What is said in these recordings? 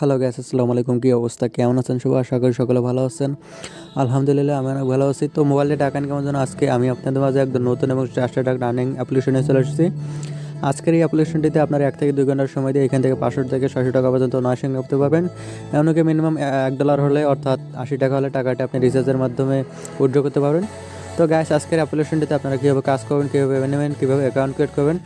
Hello gas আসসালামু আলাইকুম, কী অবস্থা? কেমন আছেন সবাই? আশা করি সকলে ভালো আছেন। আলহামদুলিল্লাহ, আমি অনেক ভালো আছি। তো মোবাইলে টাকা ইনকামের জন্য আজকে আমি আপনাদের মাঝে একদম নতুন এবং ট্রাস্টেড একটা রানিং অ্যাপ্লিকেশনে চলে এসেছি। আজকের এই অ্যাপ্লিকেশনটিতে আপনারা এক থেকে দুই ঘণ্টার সময় দিয়ে এখান থেকে পাঁচশো থেকে ছয়শো টাকা পর্যন্ত নয় করতে পারবেন। এমনকি মিনিমাম এক ডলার হলে, অর্থাৎ আশি টাকা হলে টাকাটা আপনি রিচার্জের মাধ্যমে উইড্রো করতে পারবেন। তো গ্যাস আজকের অ্যাপ্লিকেশনটিতে আপনারা কীভাবে কাজ করবেন, কীভাবে নেবেন, কীভাবে অ্যাকাউন্ট ক্রিয়েট করবেন,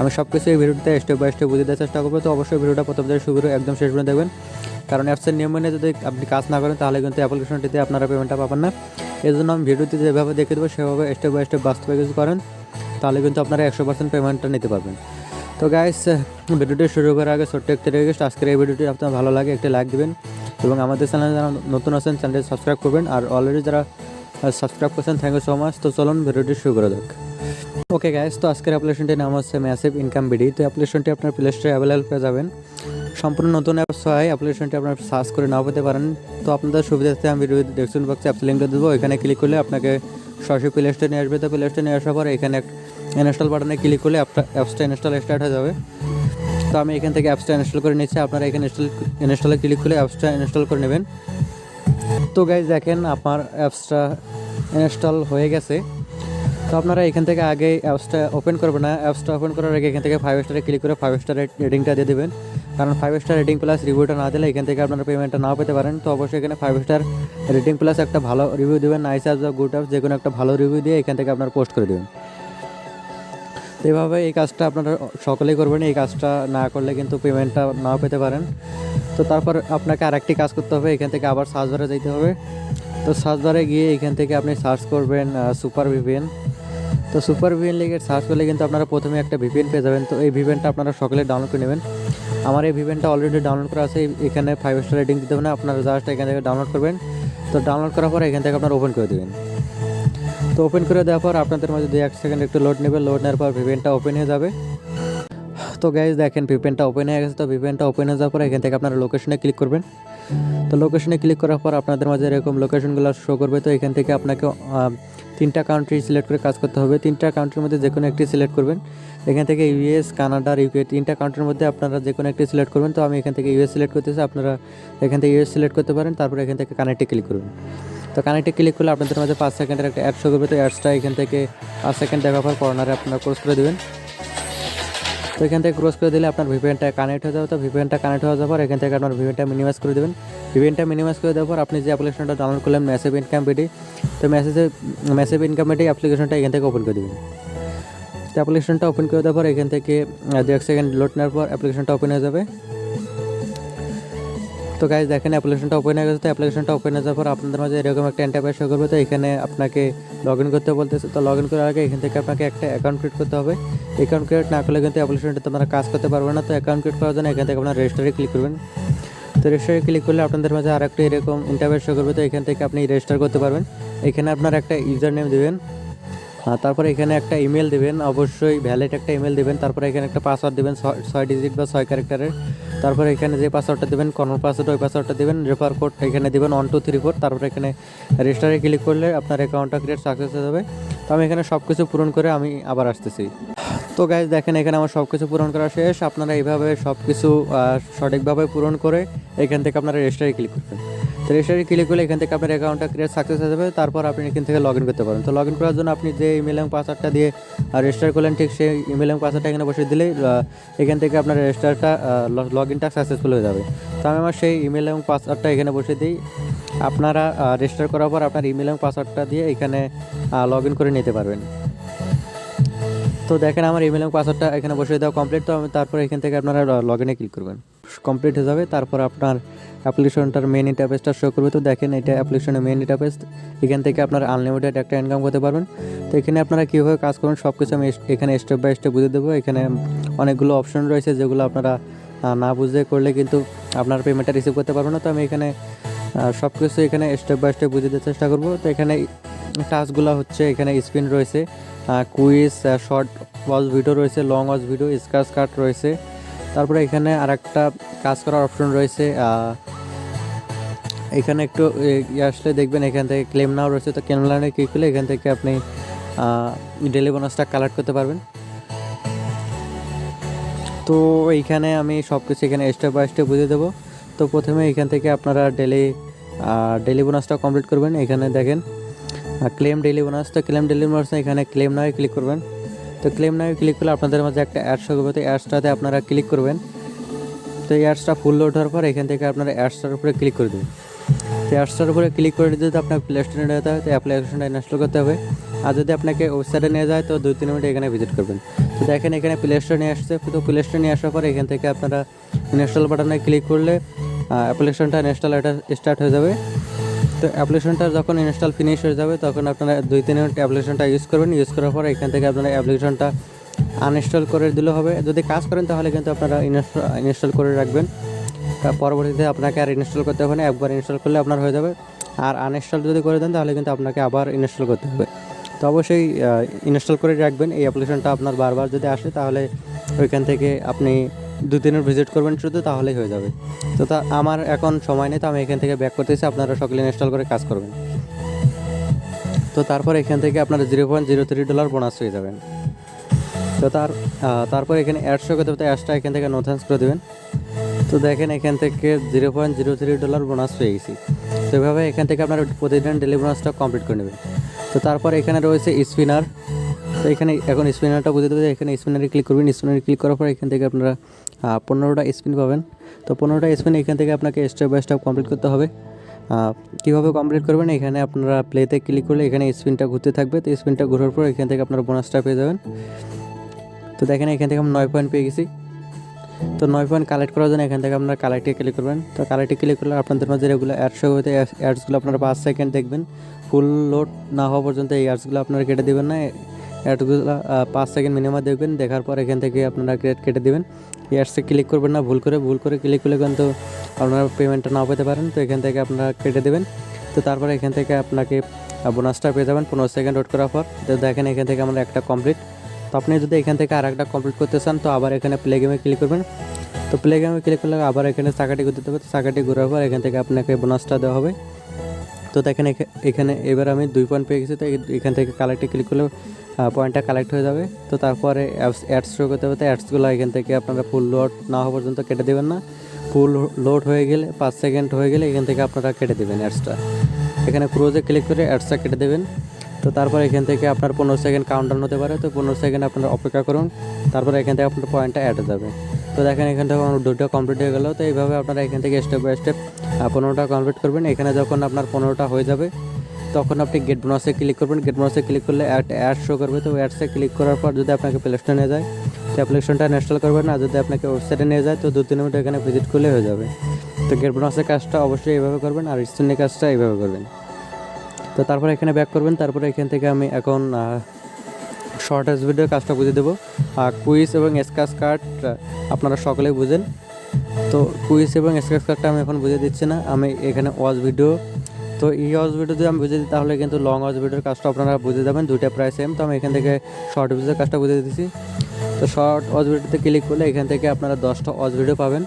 আমি সব কিছু এই ভিডিওতে স্টেপ বাই স্টেপ বুঝে দেওয়ার চেষ্টা করব। তো অবশ্যই ভিডিওটা প্রথম থেকে শুরু একদম শেষ পর্যন্ত দেখবেন। কারণ অ্যাপসের নিয়ম মেনে যদি আপনি কাজ না করেন, তাহলে কিন্তু অ্যাপ্লিকেশনটিতে আপনারা পেমেন্টটা পাবেন না। এই জন্য আমি ভিডিওতে যেভাবে দেখে দেবো, সেভাবে স্টেপ বাই স্টেপ বাস্তবে কিছু করেন, তাহলে কিন্তু আপনারা একশো পার্সেন্ট পেমেন্টটা নিতে পারবেন। তো গাইস ভিডিওটি শুরু করার আগে ছোট্ট একটি রিকোয়েস্ট আজকের এই ভিডিওটি আপনার ভালো লাগে, একটি লাইক দিবেন এবং আমাদের চ্যানেলে যারা নতুন আছেন চ্যানেলটি সাবস্ক্রাইব করবেন। আর অলরেডি যারা সাবস্ক্রাইব করছেন থ্যাংক ইউ সো মাচ তো চলুন ভিডিওটি শুরু করে দেখ। ওকে গাইস তো আজকের অ্যাপ্লিকেশনটির নাম হচ্ছে ম্যাসিভ ইনকাম বিডি তো অ্যাপ্লিকেশনটি আপনার প্লে স্টোরে অ্যাভেলেবল পেয়ে যাবেন। সম্পূর্ণ নতুন অ্যাপস হয় অ্যাপ্লিকেশনটি আপনার সার্চ করে নাও পেতে পারেন। তো আপনাদের সুবিধার্থে আমি ভিডিও ডেসক্রিপশন বক্সে অ্যাপস লিঙ্কটা দেবো। এখানে ক্লিক করলে আপনাকে সরাসরি প্লে স্টোরে নিয়ে আসবে। তো প্লে স্টোরে নিয়ে আসার পর এখানে ইনস্টল বাটনে ক্লিক করলে অ্যাপসটা ইনস্টল স্টার্ট হয়ে যাবে। তো আমি এখান থেকে অ্যাপসটা ইনস্টল করে নিচ্ছি। আপনারা এখানে ইনস্টল ইনস্টলে ক্লিক করলে অ্যাপসটা ইনস্টল করে নেবেন। তো গাইজ দেখেন আপনার অ্যাপসটা ইনস্টল হয়ে গেছে। তো আপনারা এখান থেকে আগে অ্যাপসটা ওপেন করবেন না। অ্যাপসটা ওপেন করার আগে এখান থেকে ফাইভ স্টারে ক্লিক করে ফাইভ স্টার রেটিংটা দিয়ে দেবেন। কারণ ফাইভ স্টার রেটিং প্লাস রিভিউটা না দিলে এখান থেকে আপনারা পেমেন্টটা নাও পেতে পারেন। তো অবশ্যই এখানে ফাইভ স্টার রেটিং প্লাস একটা ভালো রিভিউ দেবেন। নাইস অ্যাপস বা গুড অ্যাপস যে কোনো একটা ভালো রিভিউ দিয়ে এখান থেকে আপনারা পোস্ট করে দেবেন। এভাবে এই কাজটা আপনারা সকলেই করবেন। এই কাজটা না করলে কিন্তু পেমেন্টটা নাও পেতে পারেন। তো তারপর আপনাকে আরেকটি কাজ করতে হবে, এখান থেকে আবার সার্চ বারে যেতে হবে। তো সার্চ বারে গিয়ে এখান থেকে আপনি সার্চ করবেন সুপার ভিপিএন তো সুপার ভিপিএন লিখে সার্চ করলে কিন্তু আপনারা প্রথমে একটা ভিপিএন পেয়ে যাবেন। তো এই ভিপিএনটা আপনারা সকলে ডাউনলোড করে নেবেন। আমার এই ভিপিএনটা অলরেডি ডাউনলোড করা আছে, এখানে ফাইভ স্টার রেটিং দিতে হবে না, আপনারা জাস্ট এখান থেকে ডাউনলোড করবেন। তো ডাউনলোড করার পর এখান থেকে আপনারা ওপেন করে দেবেন। তো ওপেন করে দেওয়ার পর আপনাদের মাঝে দু এক সেকেন্ড একটু লোড নেবে লোড নেওয়ার পর ভিপিএনটা ওপেন হয়ে যাবে। তো গাইজ দেখেন ভিপেনটা ওপেন হয়ে গেছে। তো ভিপেনটা ওপেন হয়ে যাওয়ার পর এখান থেকে আপনারা লোকেশনে ক্লিক করবেন। তো লোকেশনে ক্লিক করার পর আপনাদের মাঝে এরকম লোকেশনগুলো শো করবে। তো এখান থেকে আপনাকে তিনটা কান্ট্রি সিলেক্ট করে কাজ করতে হবে। তিনটা কান্ট্রির মধ্যে যে কোনো একটি সিলেক্ট করবেন। এখান থেকে ইউএস কানাডা আর ইউকে তিনটা কান্ট্রির মধ্যে আপনারা যে কোনো একটি সিলেক্ট করবেন। তো আমি এখান থেকে ইউএস সিলেক্ট করতেছি। আপনারা এখান থেকে ইউএস সিলেক্ট করতে পারেন। তারপরে এখান থেকে কানেক্টে ক্লিক করবেন তো কানেক্টে ক্লিক করলে আপনাদের মাঝে পাঁচ সেকেন্ডের একটা অ্যাড শো করবে। তো অ্যাডসটা এখান থেকে পাঁচ সেকেন্ড দেখার পর কর্নারে আপনারা ক্রস করে দেবেন। তো এখান থেকে ক্রস করে দিলে আপনার ভিপিএনটা কানেক্ট হয়ে যাবে। তো ভিপিএনটা কানেক্ট হয়ে যাওয়ার পর এখান থেকে আপনার ভিপিএনটা মিনিমাইজ করে দেবেন। ভিপিএনটা মিনিমাইজ করে দেওয়ার পর আপনি যে অ্যাপ্লিকেশনটা ডাউনলোড করলেন মেসেজ ইনকাম বিডি তো মেসেজে মেসেজ ইনকাম বিডি অ্যাপ্লিকেশনটা এখান থেকে ওপেন করে দেবেন। তো অ্যাপ্লিকেশনটা ওপেন করে দেওয়ার পর এখান থেকে দু এক সেকেন্ড লোড নেওয়ার পর অ্যাপ্লিকেশনটা ওপেন হয়ে যাবে। তো গাইজ দেখেন অ্যাপ্লিকেশনটা ওপেন হয়ে গেছে। তো অ্যাপ্লিকেশনটা ওপেন হয়ে যাওয়ার পর আপনাদের মাঝে এরকম একটা এন্টারপ্রাইজ শো করবে। তো এখানে আপনাকে লগ ইন করতে বলতেছে। তো লগ ইন করার আগে এখান থেকে আপনাকে একটা অ্যাকাউন্ট ক্রিয়েট করতে হবে। অ্যাকাউন্ট ক্রিয়েট না করলে কিন্তু অ্যাপ্লিকেশনটা আপনারা কাজ করতে পারবেন না। তো অ্যাকাউন্ট ক্রিয়েট করার জন্য এখান থেকে আপনার রেজিস্টারে ক্লিক করবেন। তো রেজিস্টারে ক্লিক করলে আপনাদের মাঝে আর একটা এরকম ইন্টারভেস শো করবে। তো এখান থেকে আপনি রেজিস্টার করতে পারবেন। এখানে আপনার একটা ইউজার নেম দেবেন তারপরে এখানে একটা ইমেল দেবেন। অবশ্যই ভ্যালিড একটা ইমেল দেবেন। তারপরে এখানে একটা পাসওয়ার্ড দেবেন। ছয় ডিজিট বা ছয় ক্যারেক্টারের তারপরে এখানে যে পাসওয়ার্ডটা দেবেন কর্নার পাসওয়ার্ড ওই পাসওয়ার্ডটা দেবেন রেফার কোড এখানে দেবেন ওয়ান টু থ্রি ফোর তারপর এখানে রেজিস্টারে ক্লিক করলে আপনার অ্যাকাউন্টটা ক্রিয়েট সাকসেস হয়ে যাবে। তো আমি এখানে সব কিছু পূরণ করে আমি আবার আসতেছি। তো গাইজ দেখেন এখানে আমার সব কিছু পূরণ করা শেষ। আপনারা এইভাবে সব কিছু সঠিকভাবে পূরণ করে এখান থেকে আপনারা রেজিস্টারে ক্লিক করবেন। তো রেজিস্টারে ক্লিক করলে এখান থেকে আপনার অ্যাকাউন্টটা ক্রিয়েট সাকসেস হয়ে যাবে। তারপর আপনি এখান থেকে লগ ইন করতে পারেন। তো লগ ইন করার জন্য আপনি যে ইমেল এবং পাসওয়ার্ডটা দিয়ে রেজিস্টার করলেন, ঠিক সেই ইমেল এবং পাসওয়ার্ডটা এখানে বসে দিলেই এখান থেকে আপনার রেজিস্টারটা লগ ইনটা সাকসেসফুল হয়ে যাবে। তো আমি আমার সেই ইমেল এবং পাসওয়ার্ডটা এখানে বসে দিই। আপনারা রেজিস্টার করার পর আপনার ইমেল এবং পাসওয়ার্ডটা দিয়ে এখানে লগ ইন করে নিতে পারবেন। তো দেখেন আমার ইমেল পাসওয়ার্ডটা এখানে বসে দেওয়া কমপ্লিট তো তারপর এখান থেকে আপনারা লগ ইনে ক্লিক করবেন। কমপ্লিট হয়ে যাবে, তারপর আপনার অ্যাপ্লিকেশনটার মেন ইন্টারফেসটা শো করবে। তো দেখেন এটা অ্যাপ্লিকেশনের মেন ইন্টারফেস এখান থেকে আপনার আনলিমিটেড একটা ইনকাম করতে পারবেন। তো এখানে আপনারা কীভাবে কাজ করবেন সব কিছু আমি এখানে স্টেপ বাই স্টেপ বুঝে দেবো। এখানে অনেকগুলো অপশন রয়েছে, যেগুলো আপনারা না বুঝে করলে কিন্তু আপনার পেমেন্টটা রিসিভ করতে পারবেন না। তো আমি এখানে সব কিছু এখানে স্টেপ বাই স্টেপ বুঝে দেওয়ার চেষ্টা করব। তো এখানে টাস্কগুলো হচ্ছে, এখানে স্পিন রয়েছে কুইজ শর্ট ওয়াচ ভিডিও রয়েছে, লং ওয়াচ ভিডিও স্কার্স কাট রয়েছে। তারপরে এখানে আরেকটা কাজ করার অপশন রয়েছে এখানে একটু ইয়ে আসলে দেখবেন এখান থেকে ক্লেম নাও রয়েছে, তো ক্লেম লাইনে ক্লিক করলে এখান থেকে আপনি ডেলি বোনাসটা কালেক্ট করতে পারবেন। তো এইখানে আমি সব কিছু এখানে স্টেপ বাই স্টেপ বুঝে দেবো। তো প্রথমে এখান থেকে আপনারা ডেলি ডেলি বোনাসটা কমপ্লিট করবেন। এখানে দেখেন ক্লেম ডেলি বোনাস, তো ক্লেম ডেলি বোনাস এখানে ক্লেম নয় ক্লিক করবেন। তো ক্লেম নয় ক্লিক করলে আপনাদের মাঝে একটা অ্যাডস হবে তো অ্যাডসটাতে আপনারা ক্লিক করবেন। তো এই অ্যাডসটা ফুল লোড হওয়ার পর এখান থেকে আপনারা অ্যাডসটার উপরে ক্লিক করে দেবেন। তো অ্যাডসটার উপরে ক্লিক করে যদি আপনার প্লে স্টোরে নিয়ে যেতে হয়, তো অ্যাপ্লিকেশনটা ইনস্টল করতে হবে। আর যদি আপনাকে ওয়েবসাইটে নিয়ে যায়, তো দুই, তিন মিনিট এখানে ভিজিট করবেন। তো দেখেন এখানে প্লে স্টোর নিয়ে আসছে। তো প্লে স্টোর নিয়ে আসার পর এখান থেকে আপনারা ইনস্টল বাটনে ক্লিক করলে অ্যাপ্লিকেশনটা ইনস্টল এটা স্টার্ট হয়ে যাবে। তো অ্যাপ্লিকেশনটা যখন ইনস্টল ফিনিশ হয়ে যাবে, তখন আপনারা দুই, তিন মিনিট অ্যাপ্লিকেশনটা ইউজ করবেন। ইউজ করার পর এখান থেকে আপনারা অ্যাপ্লিকেশনটা আনইনস্টল করে দিলে হবে। যদি কাজ করেন, তাহলে কিন্তু আপনারা ইনস্টল করে রাখবেন। পরবর্তীতে আপনাকে আর ইনস্টল করতে হবে না। একবার ইনস্টল করলে আপনার হয়ে যাবে। আর আনইনস্টল যদি করে দেন, তাহলে কিন্তু আপনাকে আবার ইনস্টল করতে হবে। তো অবশ্যই ইনস্টল করে রাখবেন। এই অ্যাপ্লিকেশনটা আপনার বারবার যদি আসে, তাহলে ওইখান থেকে আপনি দু দিনের ভিজিট করবেন শুধু, তাহলেই হয়ে যাবে। তো তা, আমার এখন সময় নেই, তো আমি এখান থেকে ব্যাক করতেছি, আপনারা সকলে ইনস্টল করে কাজ করবেন। তো তারপর এখান থেকে আপনারা zero point zero three dollar bonus হয়ে যাবেন। তো তার তারপর এখানে অ্যাডশো করতে হবে অ্যাডসটা এখান থেকে নোথেন্স করে দেবেন। তো দেখেন এখান থেকে zero point zero three dollar bonus পেয়ে গেছি। তো এভাবে এখান থেকে আপনারা প্রতিদিন ডেলি বোনাসটা কমপ্লিট করে নেবেন। তো তারপর এখানে রয়েছে স্পিনার তো এখানে এখন স্পিনারটা বুঝে দেবে এখানে স্পিনারে ক্লিক করবেন, স্পিনারে ক্লিক করার পর এখান থেকে আপনারা পনেরোটা স্পিন পাবেন। তো পনেরোটা স্পিন এখান থেকে আপনাকে স্টেপ বাই স্টেপ কমপ্লিট করতে হবে। কীভাবে কমপ্লিট করবেন? এখানে আপনারা প্লেতে ক্লিক করলে এখানে স্পিনটা ঘুরতে থাকবে। তো স্পিনটা ঘোরার পর এখান থেকে আপনারা বোনাসটা পেয়ে যাবেন। তো দেখেন এখান থেকে আমি নয় পয়েন্ট পেয়ে গেছি। তো নয় পয়েন্ট কালেক্ট করার জন্য এখান থেকে আপনারা কালেক্টে ক্লিক করবেন। তো কালেক্টে ক্লিক করলে আপনাদের মাঝে এগুলো অ্যাডস হতে অ্যাডসগুলো আপনারা পাঁচ সেকেন্ড দেখবেন। ফুল লোড না হওয়া পর্যন্ত এই অ্যাডসগুলো আপনারা কেটে দেবেন না। অ্যাডগুলো পাঁচ সেকেন্ড মিনিমাম দেখবেন, দেখার পর এখান থেকে আপনারা গ্রেড কেটে দেবেন। এই অ্যাডসে ক্লিক করবেন না, ভুল করে ভুল করে ক্লিক করলে কিন্তু আপনারা পেমেন্টটা নাও পেতে পারেন। তো এখান থেকে আপনারা কেটে দেবেন। তো তারপরে এখান থেকে আপনাকে বোনাসটা পেয়ে যাবেন পনেরো সেকেন্ড ওয়েট করার পর। তো দেখেন এখান থেকে আমরা একটা কমপ্লিট তো আপনি যদি এখান থেকে আর একটা কমপ্লিট করতে চান, তো আবার এখানে প্লে গেমে ক্লিক করবেন। তো প্লে গেমে ক্লিক করলে আবার এখানে চাকাটি ঘুরতে হবে তো চাকাটি ঘোরার পর এখান থেকে আপনাকে বোনাসটা দেওয়া হবে। তো দেখেন এখা- এখানে এবার আমি দুই পয়েন্ট পেয়ে গেছি, তো এখান থেকে কালেক্টে ক্লিক করলে পয়েন্টটা কালেক্ট হয়ে যাবে। তো তারপরে অ্যাপস অ্যাডস শো করতে হবে তো অ্যাডসগুলো এখান থেকে আপনারা ফুল লোড না হওয়া পর্যন্ত কেটে দেবেন না। ফুল লোড হয়ে গেলে, পাঁচ সেকেন্ড হয়ে গেলে এখান থেকে আপনারা কেটে দেবেন অ্যাডসটা এখানে ক্রোজে ক্লিক করে অ্যাডসটা কেটে দেবেন। তো তারপর এখান থেকে আপনার পনেরো সেকেন্ড কাউন্টার হতে পারে, তো পনেরো সেকেন্ড আপনারা অপেক্ষা করুন। তারপর এখান থেকে আপনার পয়েন্টটা অ্যাড যাবে। তো দেখেন, এখান আমার দুটো কমপ্লিট হয়ে গেল। তো এইভাবে আপনারা এখান থেকে স্টেপ বাই স্টেপ পনেরোটা কমপ্লিট করবেন। এখানে যখন আপনার পনেরোটা হয়ে যাবে, তখন আপনি গেট বোনাসে ক্লিক করবেন। গেট বোনাসে ক্লিক করলে অ্যাড অ্যাড শো করবে। তো অ্যাডসে ক্লিক করার পর যদি আপনাকে প্লে স্টোরে নিয়ে যায়, তো অ্যাপ্লিকেশনটা ইনস্টল করবেন। আর যদি আপনাকে ওয়েবসাইটে নিয়ে যায়, তো দু, তিন মিনিট এখানে ভিজিট করলে হয়ে যাবে। তো গেট বোনাসের কাজটা অবশ্যই এইভাবে করবেন। আর স্টোনের কাজটা এইভাবে করবেন। তো তারপর এখানে ব্যাক করবেন। তারপরে এখান থেকে আমি এখন শর্ট এস ভিডিওর কাজটা বুঝে দেবো। আর কুইজ এবং স্কাচ কার্ড আপনারা সকলেই বুঝেন। তো কুইজ এবং স্কেচ কার্ডটা আমি এখন বুঝে দিচ্ছি না। আমি এখানে ওয়াজ ভিডিও। তো এই ওয়াজ ভিডিও যদি আমি বুঝে দিই, তাহলে কিন্তু লং ওয়াজ ভিডিওর কাজটা আপনারা বুঝে যাবেন। দুইটা প্রায় সেম তো আমি এখান থেকে শর্ট ভিডিওর কাজটা বুঝে দিচ্ছি। তো শর্ট ওয়াজ ভিডিওতে ক্লিক করলে এখান থেকে আপনারা দশটা ওয়াজ ভিডিও পাবেন।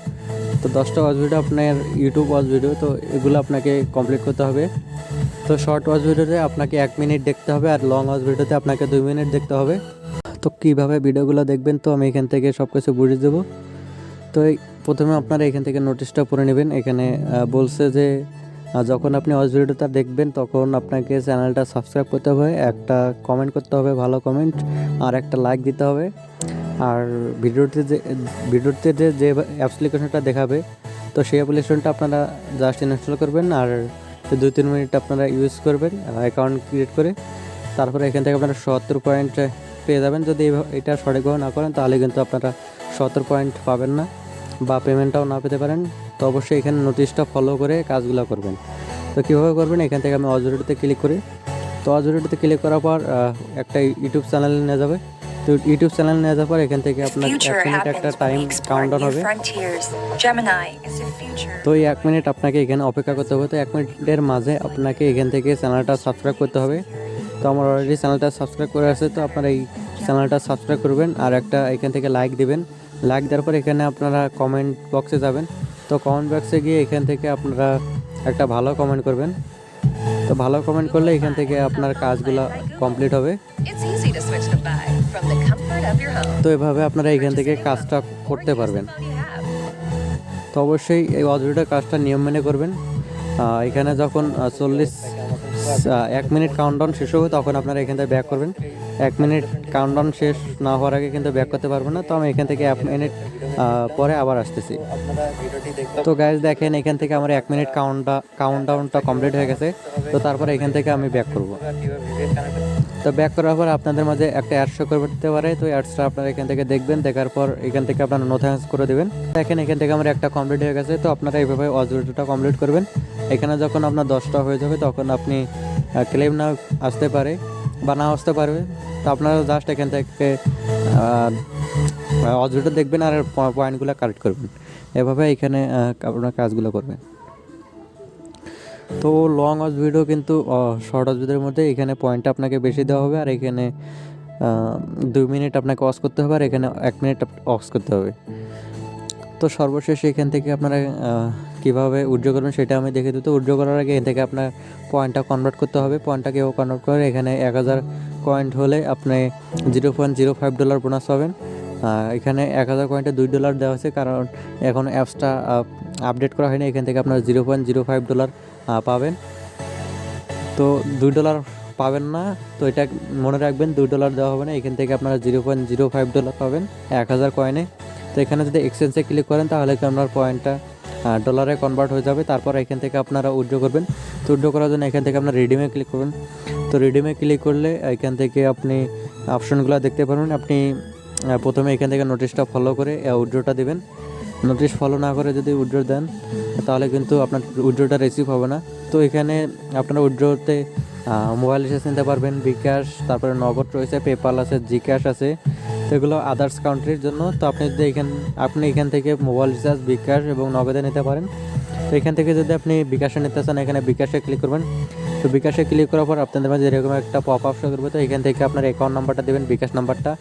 তো দশটা ওয়াজ ভিডিও আপনার ইউটিউব ওয়াজ ভিডিও। তো এগুলো আপনাকে কমপ্লিট করতে হবে। তো শর্ট ওয়াজ ভিডিওতে আপনাকে এক মিনিট দেখতে হবে আর লং ওয়াজ ভিডিওতে আপনাকে দুই মিনিট দেখতে হবে। তো কীভাবে ভিডিওগুলো দেখবেন তো আমি এখান থেকে সব কিছু বুঝিয়ে দেবো। তো প্রথমে আপনারা এখান থেকে নোটিশটা পড়ে নেবেন। এখানে বলছে যে যখন আপনি ওয়াজ ভিডিওটা দেখবেন তখন আপনাকে চ্যানেলটা সাবস্ক্রাইব করতে হবে, একটা কমেন্ট করতে হবে, ভালো কমেন্ট আর একটা লাইক দিতে হবে। আর ভিডিওতে যে ভিডিওতে যে যে অ্যাপ্লিকেশনটা দেখাবে, তো সেই অ্যাপ্লিকেশনটা আপনারা জাস্ট ইনস্টল করবেন। আর দুই তিন মিনিট আপনারা ইউজ করবেন অ্যাকাউন্ট ক্রিয়েট করে, তারপরে এখান থেকে আপনারা সত্তর পয়েন্ট পেয়ে যাবেন। যদি এটা সঠিকভাবে না করেন, তাহলে কিন্তু আপনারা সত্তর পয়েন্ট পাবেন না বা পেমেন্টটাও না পেতে পারেন। তো অবশ্যই এখানে নোটিশটা ফলো করে কাজগুলো করবেন। তো কীভাবে করবেন? এখান থেকে আমি অজরিটিতে ক্লিক করি। তো অজরিটিতে ক্লিক করার পর একটা ইউটিউব চ্যানেলে নিয়ে যাবে। তো ইউটিউব চ্যানেল নিয়ে যাওয়ার পর এখান থেকে আপনার এক মিনিট একটা টাইম কাউন্টডাউন হবে. তো এই এক মিনিট আপনাকে এখানে অপেক্ষা করতে হবে। তো এক মিনিটের মাঝে আপনাকে এখান থেকে চ্যানেলটা সাবস্ক্রাইব করতে হবে। তো আমার অলরেডি চ্যানেলটা সাবস্ক্রাইব করে আছে। তো আপনারা এই চ্যানেলটা সাবস্ক্রাইব করবেন আর একটা এখান থেকে লাইক দিবেন। লাইক দেওয়ার পর এখানে আপনারা কমেন্ট বক্সে যাবেন। তো কমেন্ট বক্সে গিয়ে এখান থেকে আপনারা একটা ভালো কমেন্ট করবেন। তো ভালো কমেন্ট করলে এখান থেকে আপনার কাজগুলো কমপ্লিট হবে। তো এভাবে আপনারা এখান থেকে কাজটা করতে পারবেন. তো অবশ্যই এই অডিওটার কাজটা নিয়ম মেনে করবেন। এখানে যখন চল্লিশ এক মিনিট কাউন্টডাউন শেষ হবে তখন আপনারা এখান থেকে ব্যাক করবেন। এক মিনিট কাউন্টডাউন শেষ না হওয়ার আগে কিন্তু ব্যাক করতে পারবেন না। তো আমি এখান থেকে এক মিনিট পরে আবার আসতেছি। তো গাইজ দেখেন এখান থেকে আমার এক মিনিট কাউন্টটা কাউন্টডাউনটা কমপ্লিট হয়ে গেছে। তো তারপরে এখান থেকে আমি ব্যাক করব। তো ব্যাক করার পর আপনাদের মাঝে একটা অ্যাড শো করতে পারে। তো অ্যাডসটা আপনারা এখান থেকে দেখবেন, দেখার পর এখান থেকে আপনারা নো করে দেবেন। দেখেন এখান থেকে আমার একটা কমপ্লিট হয়ে গেছে, তো আপনারা এইভাবে অজুরিটা কমপ্লিট করবেন। এখানে যখন আপনার দশটা হয়ে যাবে, তখন আপনি ক্লেম না আসতে পারে বা না আসতে পারবে। তো আপনারা জাস্ট এখান থেকে অজুরিটা দেখবেন আর পয়েন্টগুলো কালেক্ট করবেন। এভাবে এখানে আপনার কাজগুলো করবেন। তো লং অজ ভিডিও কিন্তু শর্ট অজ ভিডিওর মধ্যে এখানে পয়েন্ট আপনাকে বেশি দেওয়া হবে আর এখানে দুই মিনিট আপনাকে অস করতে হবে আর এখানে এক মিনিট অস করতে হবে। তো সর্বশেষ এখান থেকে আপনারা কীভাবে উজ্জ্ব করবেন সেটা আমি দেখে দিতে উজ্জ্ব করার আগে এখান থেকে আপনার পয়েন্টটা কনভার্ট করতে হবে। পয়েন্টটা কেউ কনভার্ট করে এখানে এক হাজার পয়েন্ট হলে আপনি zero point zero five dollar bonus পাবেন। এখানে এক হাজার পয়েন্টে দুই ডলার দেওয়া হয়েছে, কারণ এখন অ্যাপসটা আপডেট করা হয়নি। এখান থেকে আপনার zero point zero five dollar পাবেন। তো দুই ডলার পাবেন না, তো এটা মনে রাখবেন, দুই ডলার দেওয়া হবে না। এখান থেকে আপনারা zero point zero five dollar পাবেন, এক হাজার কয়েনে তো এখানে যদি এক্সচেঞ্জে ক্লিক করেন, তাহলে আপনার পয়েন্টটা ডলারে কনভার্ট হয়ে যাবে। তারপর এখান থেকে আপনারা উইথড্র করবেন। তো উইথড্র করার জন্য এখান থেকে আপনার রিডিমে ক্লিক করবেন। তো রিডিমে ক্লিক করলে এখান থেকে আপনি অপশনগুলো দেখতে পারবেন। আপনি প্রথমে এখান থেকে নোটিশটা ফলো করে উইথড্রটা দেবেন। নোটিশ ফলো না করে যদি উইড্রো দেন, তাহলে কিন্তু আপনার উইড্রোটা রিসিভ হবে না। তো এখানে আপনারা উইড্রোতে মোবাইল রিচার্জ নিতে পারবেন বিকাশ তারপরে নগদ রয়েছে পেপাল আছে জি ক্যাশ আছে সেগুলো আদার্স কাউন্ট্রির জন্য। তো আপনি যদি এখান, আপনি এখান থেকে মোবাইল রিচার্জ বিকাশ এবং নগদে নিতে পারেন। তো এখান থেকে যদি আপনি বিকাশে নিতে চান, এখানে বিকাশে ক্লিক করবেন। তো বিকাশে ক্লিক করার পর আপনাদের মাঝে এরকম একটা পপ আপ শো করবে। তো এখান থেকে আপনার অ্যাকাউন্ট নাম্বারটা দেবেন, বিকাশ নাম্বারটা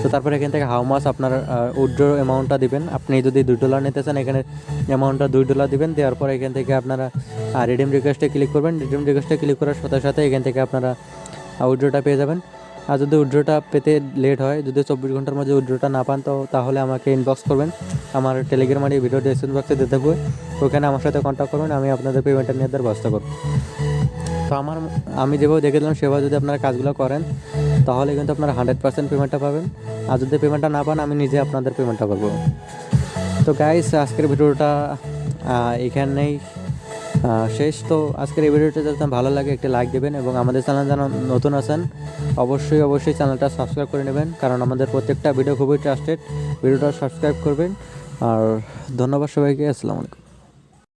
তো তারপরে এখান থেকে হাউ মাস আপনার উইথড্র অ্যামাউন্টটা দিবেন। আপনি যদি দুই ডলার নিতে চান, এখানে অ্যামাউন্টটা দুই ডলার দিবেন। দেওয়ার পর এখান থেকে আপনারা রিডিম রিকোয়েস্টে ক্লিক করবেন। রিডিম রিকোয়েস্টে ক্লিক করার সাথে সাথে এখান থেকে আপনারা উইড্রোটা পেয়ে যাবেন। আর যদি উইড্রোটা পেতে লেট হয়, যদি চব্বিশ ঘণ্টার মধ্যে উইড্রোটা না পান, তো তাহলে আমাকে ইনবক্স করবেন। আমার টেলিগ্রামের ভিডিও ডিসক্রিপশন বক্সে দিতে হবে ওখানে আমার সাথে কন্ট্যাক্ট করবেন। আমি আপনাদের পেমেন্টটা নিয়ে দেওয়ার ব্যবস্থা করব। তো আমার আমি যেভাবে দেখে দিলাম সেভাবে যদি আপনারা কাজগুলো করেন, তাহলে কিন্তু আপনারা হান্ড্রেড পার্সেন্ট পেমেন্টটা পাবেন। আর যদি পেমেন্টটা না পান, আমি নিজে আপনাদের পেমেন্টটা করব তো গাইস আজকের ভিডিওটা এখানেই শেষ। তো আজকের এই ভিডিওটা যদি ভালো লাগে, একটি লাইক দেবেন এবং আমাদের চ্যানেল যেন নতুন আছেন, অবশ্যই অবশ্যই চ্যানেলটা সাবস্ক্রাইব করে নেবেন। কারণ আমাদের প্রত্যেকটা ভিডিও খুবই ট্রাস্টেড ভিডিওটা সাবস্ক্রাইব করবেন। আর ধন্যবাদ সবাইকে। আসসালামু আলাইকুম।